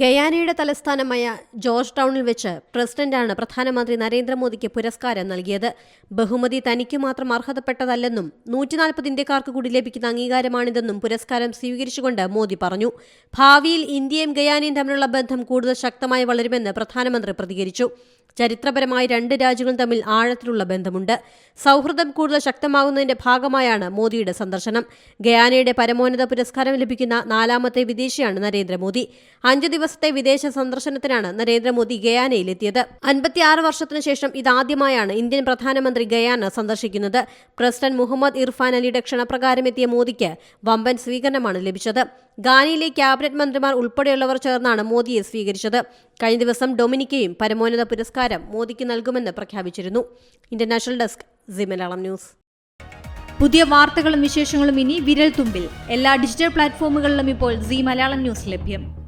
ഗയാനയുടെ തലസ്ഥാനമായ ജോർജ് ടൗണിൽ വെച്ച് പ്രസിഡന്റാണ് പ്രധാനമന്ത്രി നരേന്ദ്രമോദിക്ക് പുരസ്കാരം നൽകിയത്. ബഹുമതി തനിക്ക് മാത്രം അർഹതപ്പെട്ടതല്ലെന്നും നൂറ്റിനാൽപ്പത് ഇന്ത്യക്കാർക്ക് കൂടി ലഭിക്കുന്ന അംഗീകാരമാണിതെന്നും പുരസ്കാരം സ്വീകരിച്ചുകൊണ്ട് മോദി പറഞ്ഞു. ഭാവിയിൽ ഇന്ത്യയും ഗയാനയും തമ്മിലുള്ള ബന്ധം കൂടുതൽ ശക്തമായി വളരുമെന്ന് പ്രധാനമന്ത്രി പ്രതികരിച്ചു. ചരിത്രപരമായി രണ്ട് രാജ്യങ്ങളും തമ്മിൽ ആഴത്തിലുള്ള ബന്ധമുണ്ട്. സൗഹൃദം കൂടുതൽ ശക്തമാകുന്നതിന്റെ ഭാഗമായാണ് മോദിയുടെ സന്ദർശനം. ഗയാനയുടെ പരമോന്നത പുരസ്കാരം ലഭിക്കുന്ന നാലാമത്തെ വിദേശിയാണ് നരേന്ദ്രമോദി. അഞ്ചു ദിവസത്തെ വിദേശ സന്ദർശനത്തിനാണ് നരേന്ദ്രമോദി ഗയാനയിലെത്തിയത്. അൻപത്തിയാറ് വർഷത്തിനു ശേഷം ഇതാദ്യമായാണ് ഇന്ത്യൻ പ്രധാനമന്ത്രി ഗയാന സന്ദർശിക്കുന്നത്. പ്രസിഡന്റ് മുഹമ്മദ് ഇർഫാൻ അലിയുടെ ക്ഷണപ്രകാരം എത്തിയ മോദിക്ക് വമ്പൻ സ്വീകരണമാണ് ലഭിച്ചത്. ഗാനയിലെ ക്യാബിനറ്റ് മന്ത്രിമാർ ഉൾപ്പെടെയുള്ളവർ ചേർന്നാണ് മോദിയെ സ്വീകരിച്ചത്. കഴിഞ്ഞ ദിവസം ഡൊമിനിക്കയും പരമോന്നത പുരസ്കാരം മോദിക്ക് നൽകുമെന്ന് പ്രഖ്യാപിച്ചിരുന്നു. International desk Zee Malayalam news. പുതിയ വാർത്തകളും വിശേഷങ്ങളും ഇനി വിരൽ തുമ്പിൽ. എല്ലാ ഡിജിറ്റൽ പ്ലാറ്റ്ഫോമുകളിലും ഇപ്പോൾ സി മലയാളം ന്യൂസ് ലഭ്യം.